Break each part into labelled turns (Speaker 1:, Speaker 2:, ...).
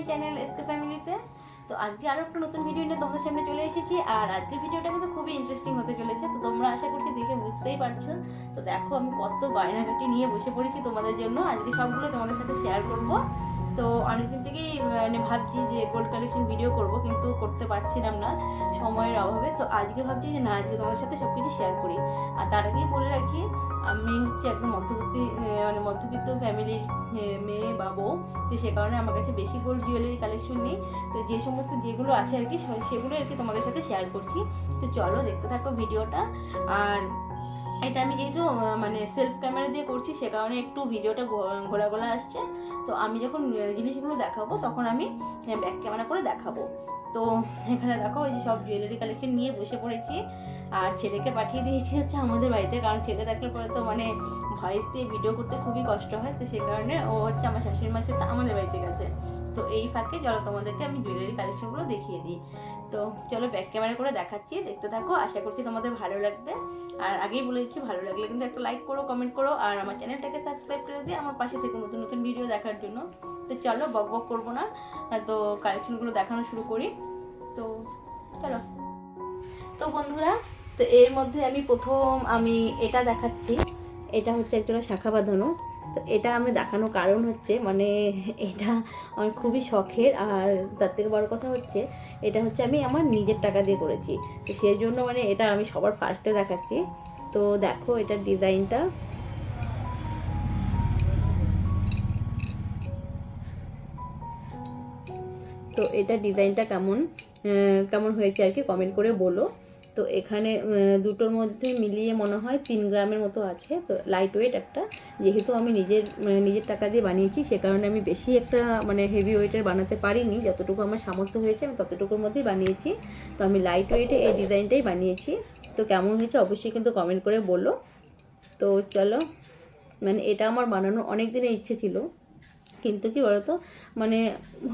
Speaker 1: My channel SK ফ্যামিলিতে তো। আজকে আরও একটা নতুন ভিডিও নিয়ে তোমাদের সামনে চলে এসেছি। আর আজকের ভিডিওটা কিন্তু খুবই ইন্টারেস্টিং হতে চলেছে। তো তোমরা আশা করছি দেখে বুঝতেই পারছ। তো দেখো আমি কত গয়নাঘাটি নিয়ে বসে পড়েছি তোমাদের জন্য। আজকে সবগুলো তোমাদের সাথে শেয়ার করব। তো অনেকদিন থেকেই মানে ভাবছি যে গোল্ড কালেকশন ভিডিও করব, কিন্তু করতে পারছিলাম না, সময়ের অভাবে। তো আজকে ভাবছি যে না, আজকে তোমাদের সাথে সব কিছু শেয়ার করি। আর তার আগেই বলে রাখি, আমি হচ্ছে একদম মধ্যবর্তী মানে মধ্যবিত্ত ফ্যামিলির মেয়ে বা বউ তো সে কারণে আমার কাছে বেশি গোল্ড জুয়েলারি কালেকশন নেই। তো যে সমস্ত যেগুলো আছে আর কি সেগুলো আর কি তোমাদের সাথে শেয়ার করছি। তো চলো দেখতে থাকো ভিডিওটা আর এটা আমি যেহেতু মানে সেলফ ক্যামেরা দিয়ে করছি, সে কারণে একটু ভিডিওটা ঘোলা ঘোলা আসছে। তো আমি যখন জিনিসগুলো দেখাবো, তখন আমি ব্যাক ক্যামেরা করে দেখাবো। তো এখানে দেখো ওই যে সব জুয়েলারি কালেকশন নিয়ে বসে পড়েছি। আর ছেলেকে পাঠিয়ে দিয়েছি হচ্ছে আমাদের বাড়িতে, কারণ ছেলে থাকলে পরে তো মানে ভয়েস দিয়ে ভিডিও করতে খুবই কষ্ট হয়। তো সে কারণে ও হচ্ছে আমার শাশুড়ি মাসে আমাদের বাড়িতে গেছে। তো এই ফাঁকে চলো তোমাদেরকে আমি জুয়েলারি কালেকশনগুলো দেখিয়ে দিই। তো চলো ব্যাক ক্যামেরা করে দেখাচ্ছি, দেখতে থাকো, আশা করছি তোমাদের ভালো লাগবে। আর আগেই বলে দিচ্ছি, ভালো লাগলে কিন্তু একটা লাইক করো কমেন্ট করো, আর আমার চ্যানেলটাকে সাবস্ক্রাইব করে দিয়ে আমার পাশে থেকে নতুন নতুন ভিডিও দেখার জন্য। তো চলো বক বক করব না, তো কালেকশনগুলো দেখানো শুরু করি। তো চলো। তো বন্ধুরা, তো এর মধ্যে আমি প্রথম আমি এটা দেখাচ্ছি। এটা হচ্ছে একজনের শাখা বাঁধানো তো এটা আমি দেখানোর কারণ হচ্ছে মানে এটা আমার খুবই শখের। আর তার থেকে বড় কথা হচ্ছে, এটা হচ্ছে আমি আমার নিজের টাকা দিয়ে করেছি। তো সেই জন্য মানে এটা আমি সবার ফার্স্টে দেখাচ্ছি। তো দেখো এটার ডিজাইনটা। তো এটা ডিজাইনটা কেমন কেমন হয়েছে আর কি কমেন্ট করে বলো। তো এখানে দুটোর মধ্যে মিলিয়ে মনে হয় তিন গ্রামের মতো আছে। তো লাইট ওয়েট একটা। যেহেতু আমি নিজের নিজের টাকা দিয়ে বানিয়েছি, সে কারণে আমি বেশি একটা মানে হেভি ওয়েটের বানাতে পারিনি। যতটুকু আমার সামর্থ্য হয়েছে, আমি ততটুকুর মধ্যেই বানিয়েছি। তো আমি লাইট ওয়েটে এই ডিজাইনটাই বানিয়েছি। তো কেমন হয়েছে অবশ্যই কিন্তু কমেন্ট করে বলো। তো চলো মানে এটা আমার বানানোর অনেক দিনের ইচ্ছে ছিল। কিন্তু কি বলতো? মানে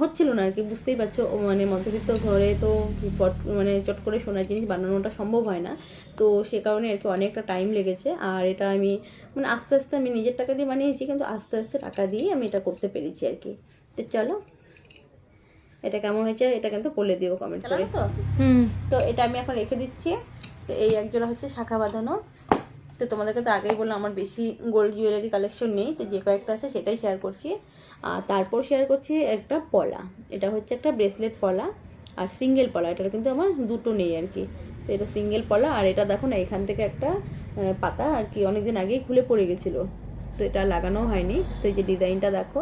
Speaker 1: হচ্ছিল না আর কি বুঝতেই পারছ। ও মানে মধ্যবিত্ত ঘরে তো পট মানে চট করে সোনার জিনিস বানানোটা সম্ভব হয় না। তো সে কারণে আর কি অনেকটা টাইম লেগেছে। আর এটা আমি মানে আস্তে আস্তে আমি নিজের টাকা দিয়ে বানিয়েছি কিন্তু আস্তে আস্তে টাকা দিয়ে আমি এটা করতে পেরেছি আর কি তো চলো এটা কেমন হয়েছে এটা কিন্তু বলে দিও কমেন্ট করে। তো
Speaker 2: হুম।
Speaker 1: তো এটা আমি এখন রেখে দিচ্ছি। তো এই একজোড়া হচ্ছে শাখা বাঁধানো। তো তোমাদেরকে তো আগেই বললাম, আমার বেশি গোল্ড জুয়েলারি কালেকশন নেই, তো যে কয়েকটা আছে সেটাই শেয়ার করছি। আর তারপর শেয়ার করছি একটা পলা, এটা হচ্ছে একটা ব্রেসলেট পলা, আর সিঙ্গেল পলা এটা কিন্তু আমার দুটো নেই আর কি। তো এটা সিঙ্গেল পলা, আর এটা দেখো না, এখান থেকে একটা পাতা আর কি, অনেকদিন আগেই খুলে পড়ে গেছিল। তো এটা লাগানো হয়নি, তো এই যে ডিজাইনটা দেখো,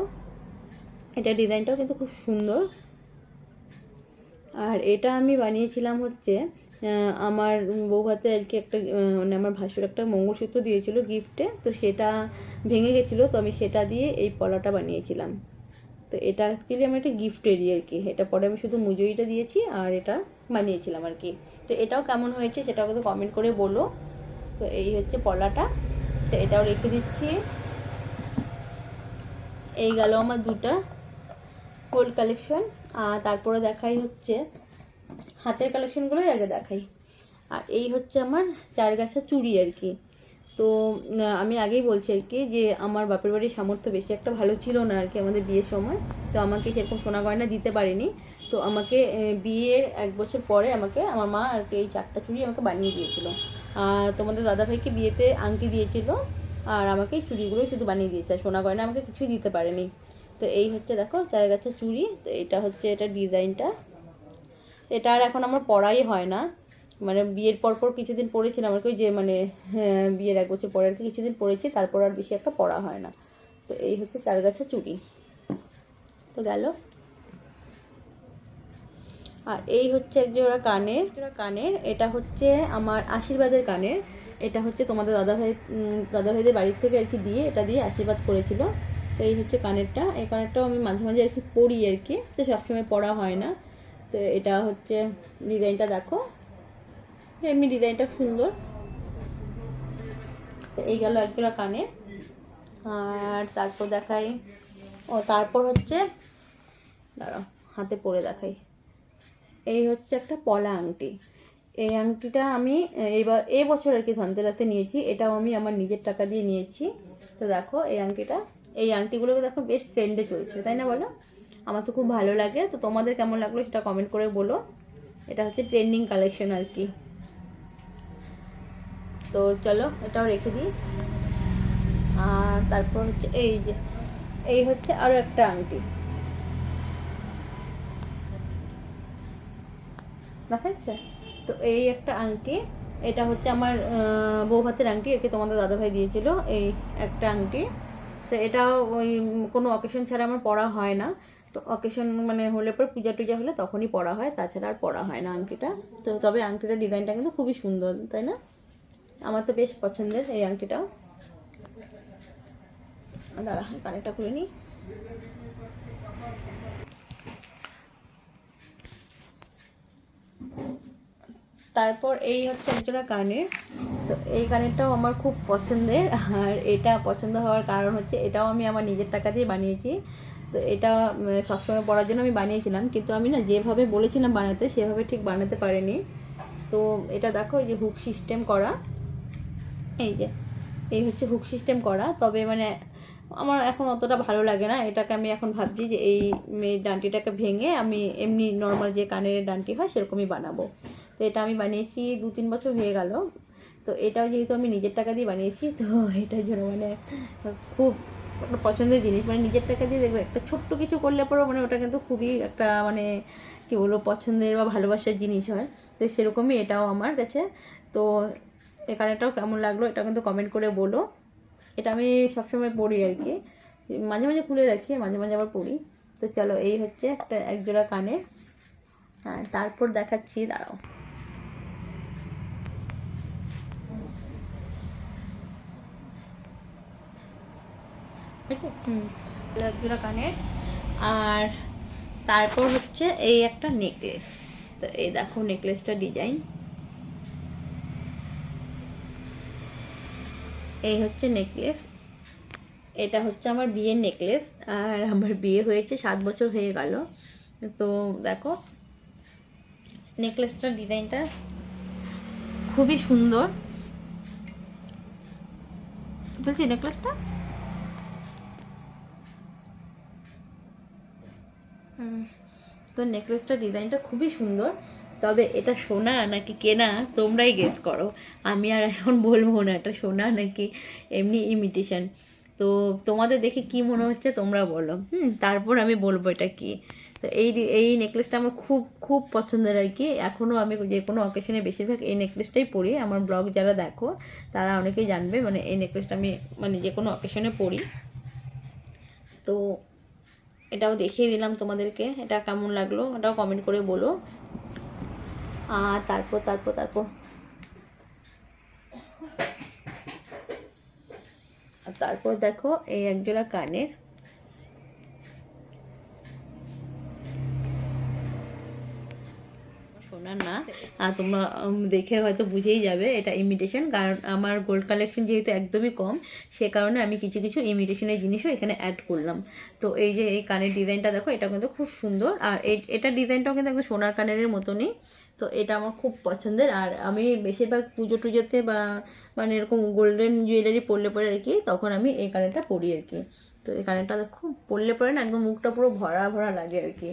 Speaker 1: এটা ডিজাইনটাও কিন্তু খুব সুন্দর। আর এটা আমি বানিয়েছিলাম হচ্ছে আমার বউ হাতে আর কি একটা মানে আমার ভাসুর একটা মঙ্গলসূত্র দিয়েছিল গিফটে তো সেটা ভেঙে গেছিল, তো আমি সেটা দিয়ে এই পলাটা বানিয়েছিলাম। তো এটা অ্যাকচুয়ালি আমার একটা গিফটেরই আর কি, এটা পরে আমি শুধু মুজুরিটা দিয়েছি আর এটা বানিয়েছিলাম আর কি। তো এটাও কেমন হয়েছে সেটাও কিন্তু কমেন্ট করে বলো। তো এই হচ্ছে পলাটা, তো এটাও রেখে দিচ্ছি। এই গেল আমার দুটা গোল্ড কালেকশন আর তারপরে দেখাই হচ্ছে হাতের কালেকশনগুলোই আগে দেখাই। আর এই হচ্ছে আমার চার গাছা চুড়ি আর কি। তো আমি আগেই বলছি আর কি যে, আমার বাপের বাড়ির সামর্থ্য বেশি একটা ভালো ছিল না আর কি আমাদের বিয়ের সময়। তো আমাকে সেরকম সোনা গয়না দিতে পারেনি। তো আমাকে বিয়ের এক বছর পরে আমাকে, আমার মা আর কি এই চারটা চুড়ি আমাকে বানিয়ে দিয়েছিল। আর তোমাদের দাদাভাইকে বিয়েতে আংটি দিয়েছিল। আর আমাকে এই চুড়িগুলোই শুধু বানিয়ে দিয়েছে। আর সোনা গয়না আমাকে কিছুই দিতে পারেনি। তো এই হচ্ছে দেখো চার গাছের চুড়ি। তো এটা হচ্ছে এটা ডিজাইনটা। এটা আর এখন আমার পড়াই হয় না। মানে বিয়ের পর পর কিছুদিন পড়েছিলাম আর কি যে মানে হ্যাঁ, বিয়ের এক বছর পরে আর কি কিছুদিন পড়েছি তারপর আর বেশি একটা পড়া হয় না। তো এই হচ্ছে চারগাছা চুড়ি তো গেল। আর এই হচ্ছে এক জোড়া কানের জোড়া কানের এটা হচ্ছে আমার আশীর্বাদের কানের। এটা হচ্ছে তোমাদের দাদাভাই দাদাভাইদের বাড়ির থেকে আর কি দিয়ে এটা দিয়ে আশীর্বাদ করেছিল। তো এই হচ্ছে কানেরটা। এই কানেরটাও আমি মাঝে মাঝে আর কি পড়ি আর কি। তো সবসময় পড়া হয় না। তো এটা হচ্ছে ডিজাইনটা দেখো। এমনি ডিজাইনটা সুন্দর। তো এই গেল একজোড়া কানের। আর তারপর দেখাই। ও, তারপর হচ্ছে, দাঁড়াও, হাতে পরে দেখাই। এই হচ্ছে একটা পলা আংটি। এই আংটিটা আমি এইবার এই বছর আর কি ধনতেরাসে নিয়েছি। এটাও আমি আমার নিজের টাকা দিয়ে নিয়েছি। তো দেখো, এই আংটিটা, এই আংটিগুলোকে দেখো বেশ ট্রেন্ডে চলছে, তাই না বলো? আমার তো খুব ভালো লাগে। তো তোমাদের কেমন লাগল সেটা কমেন্ট করে বলো। এটা হচ্ছে ট্রেন্ডিং কালেকশন আর কি। তো চলো, এটাও রেখে দিই। আর তারপর হচ্ছে এই যে, এই হচ্ছে আরও একটা আংটি। দেখা যাচ্ছে? তো এই একটা আংটি, এটা হচ্ছে আমার বউ ভাতের আংটি, একে তোমাদের দাদাভাই দিয়েছিল, এই একটা আংটি। তো এটা ওই, কোনো অকেশন ছাড়া আমার পড়া হয় না। তো অকেশন মানে হলে পর পূজা টুজা হলে তখনই পরা হয়, তাছাড়া আর পরা হয় না আংটিটা। তো তবে আংটিটার ডিজাইনটা কিন্তু খুবই সুন্দর, তাই না? আমার তো বেশ পছন্দের এই আংটিটাও। দাঁড়া কানেরটা করে নিই। তারপর এই হচ্ছে একজোড়া কানের। তো এই কানেরটাও আমার খুব পছন্দের, আর এটা পছন্দ হওয়ার কারণ হচ্ছে এটাও আমি আমার নিজের টাকা দিয়ে বানিয়েছি। তো এটা সবসময় পড়ার জন্য আমি বানিয়েছিলাম। কিন্তু আমি না যেভাবে বলেছিলাম বানাতে, সেভাবে ঠিক বানাতে পারিনি। তো এটা দেখো, এই যে হুক সিস্টেম করা। এই যে, এই হচ্ছে হুক সিস্টেম করা। তবে মানে আমার এখন অতটা ভালো লাগে না। এটাকে আমি এখন ভাবছি যে এই ডান্টিটাকে ভেঙে আমি এমনি নর্মাল যে কানের ডান্টি হয়, সেরকমই বানাবো। তো এটা আমি বানিয়েছি দু তিন বছর হয়ে গেল। তো এটাও যেহেতু আমি নিজের টাকা দিয়ে বানিয়েছি, তো এটার জন্য মানে খুব পছন্দের জিনিস মানে নিজের টাকা দিয়ে দেখবে, একটা ছোট্ট কিছু করলে পরেও মানে ওটা কিন্তু খুবই একটা মানে কী বলব, পছন্দের বা ভালোবাসার জিনিস হয়। তো সেরকমই এটাও আমার কাছে। তো কানেরটাও কেমন লাগল এটা কিন্তু কমেন্ট করে বলো। এটা আমি সবসময় পড়ি আর কি। মাঝে মাঝে খুলে রাখি, মাঝে মাঝে আবার পড়ি। তো চলো, এই হচ্ছে একটা একজোড়া কানের। হ্যাঁ তারপর দেখাচ্ছি, দাঁড়াও। আছে একজোড়া কানের। আর তারপর হচ্ছে এই একটা নেকলেস তো এই দেখো নেকলেসটা ডিজাইন এই হচ্ছে নেকলেস এটা হচ্ছে আমার বিয়ের নেকলেস আর আমার বিয়ে হয়েছে সাত বছর হয়ে গেল। তো দেখো নেকলেসটার ডিজাইনটা খুবই সুন্দর। বলছি নেকলেসটা তো নেকলেসটার ডিজাইনটা খুবই সুন্দর। তবে এটা সোনা নাকি কেনা, তোমরাই গেস করো। আমি আর এখন বলব না, এটা সোনা নাকি এমনি ইমিটেশন তো তোমাদের দেখে কি মনে হচ্ছে তোমরা বলো। হুম, তারপর আমি বলব এটা কি। তো এই এই নেকলেসটা আমার খুব খুব পছন্দের আর কি। এখনও আমি যে কোনো অকেশনে বেশিরভাগ এই নেকলেসটাই পরি। আমার ব্লগ যারা দেখো, তারা অনেকেই জানবে মানে এই নেকলেসটা আমি মানে যে কোনো অকেশনে পরি। তো এটাও দেখিয়ে দিলাম তোমাদেরকে, এটা কেমন লাগল এটাও কমেন্ট করে বলো। আর তারপর তারপর তারপর। তারপর দেখো এই একজোড়া কানের সোনার না। আর তোমরা দেখে হয়তো বুঝেই যাবে এটা ইমিটেশন কারণ আমার গোল্ড কালেকশন যেহেতু একদমই কম, সে কারণে আমি কিছু কিছু ইমিটেশনের জিনিসও এখানে অ্যাড করলাম। তো এই যে এই কানের ডিজাইনটা দেখো, এটা কিন্তু খুব সুন্দর। আর এটা ডিজাইনটাও কিন্তু একদম সোনার কানের মতনই। তো এটা আমার খুব পছন্দের। আর আমি বেশিরভাগ পুজো টুজোতে বা মানে এরকম গোল্ডেন জুয়েলারি পরলে পরে আর কি, তখন আমি এই কানেরটা পরি আর কি। তো এই কানেরটা খুব পরলে পরে না একদম মুখটা পুরো ভরা ভরা লাগে আর কি।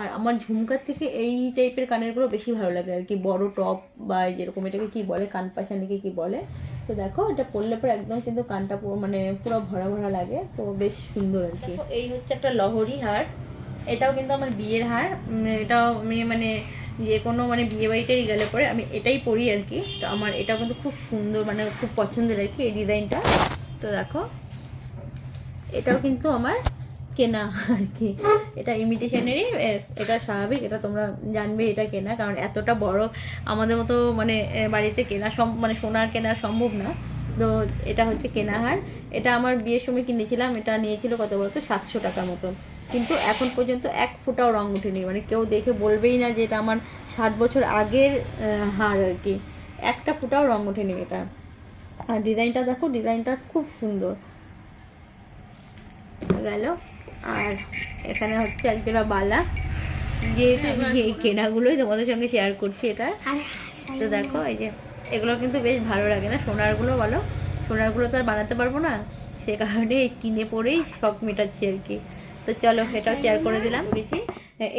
Speaker 1: আর আমার ঝুমকার থেকে এই টাইপের কানেরগুলো বেশি ভালো লাগে আর কি। বড় টপ বা যেরকম এটাকে কি বলে, কান পাশানিকে কি বলে। তো দেখো, এটা পরলে পরে একদম কিন্তু কানটা পুরো মানে পুরো ভরা ভরা লাগে। তো বেশ সুন্দর আর কি। এই হচ্ছে একটা লহরি হার। এটাও কিন্তু আমার বিয়ের হার। এটাও আমি মানে যে কোনো মানে বিয়ে বাড়িটাই গেলে পরে আমি এটাই পরি আর কি। তো আমার এটা কিন্তু খুব সুন্দর মানে খুব পছন্দের আর কি এই ডিজাইনটা। তো দেখো, এটাও কিন্তু আমার কেনা আর কি। এটা ইমিটেশনেরই এটা স্বাভাবিক, এটা তোমরা জানবে এটা কেনা, কারণ এতটা বড় আমাদের মতো মানে বাড়িতে কেনা সম মানে সোনার কেনা সম্ভব না। তো এটা হচ্ছে কেনা হার। এটা আমার বিয়ের সময় কিনেছিলাম, এটা নিয়েছিল কত বলতো? সাতশো টাকার মতো কিন্তু এখন পর্যন্ত এক ফোঁটাও রং ওঠেনি। মানে কেউ দেখে বলবেই না যে এটা আমার সাত বছর আগের হার আর কি। একটা ফোঁটাও রং ওঠেনি এটা। আর ডিজাইনটা দেখো, ডিজাইনটা খুব সুন্দর। গেল। আর এখানে হচ্ছে এক জোড়া বালা। যেহেতু এই কেনাগুলোই তোমাদের সঙ্গে শেয়ার করছি এটা। তো দেখো এই যে এগুলো কিন্তু বেশ ভালো লাগে না সোনারগুলো বলো। সোনারগুলো তো আর বানাতে পারব না সে কারণে কিনে পরেই শখ মেটাচ্ছি আর কি। তো চলো এটাও শেয়ার করে দিলাম। করেছি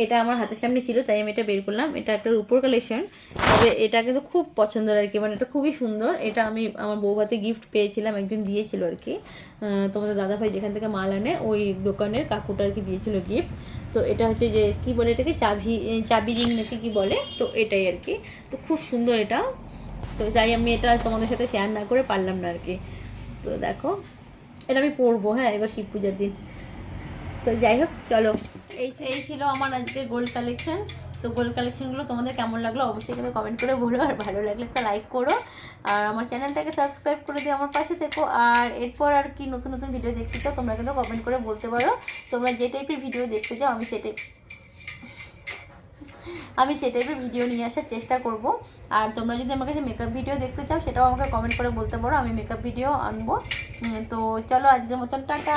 Speaker 1: এটা আমার হাতের সামনে ছিল, তাই আমি এটা বের করলাম। এটা একটা উপর কালেকশন তবে এটা কিন্তু খুব পছন্দের আর কি মানে এটা খুবই সুন্দর। এটা আমি আমার বৌভাতে গিফট পেয়েছিলাম একজন দিয়েছিল আর কি। তোমাদের দাদাভাই যেখান থেকে মাল আনে, ওই দোকানের কাকুটা আর কি দিয়েছিল গিফট তো এটা হচ্ছে যে, কি বলে এটাকে? চাবি চাবি রিং নাকি কি বলে? তো এটাই আর কি। তো খুব সুন্দর এটা। তো তাই আমি এটা তোমাদের সাথে শেয়ার না করে পারলাম না আর কি। তো দেখো, এটা আমি পরবো হ্যাঁ এবার শিব পূজার দিন। তো যাই হোক, চলো। এই এই ছিল আমার আজকে গোল্ড কালেকশন তো গোল্ড কালেকশনগুলো তোমাদের কেমন লাগল অবশ্যই কিন্তু কমেন্ট করে বলো, আর ভালো লাগলে একটা লাইক করো। আর আমার চ্যানেলটাকে সাবস্ক্রাইব করে দিয়ে আমার পাশে থেকো। আর এরপর আর কি নতুন নতুন ভিডিও দেখতে চাও তোমরা কিন্তু কমেন্ট করে বলতে পারো। তোমরা যে টাইপের ভিডিও দেখতে চাও, আমি সেটাই আমি সে টাইপের ভিডিও নিয়ে আসার চেষ্টা করব। আর তোমরা যদি আমার কাছে মেকআপ ভিডিও দেখতে চাও, সেটাও আমাকে কমেন্ট করে বলতে পারো। আমি মেকআপ ভিডিও আনব। তো চলো আজকের মতন, টাটা!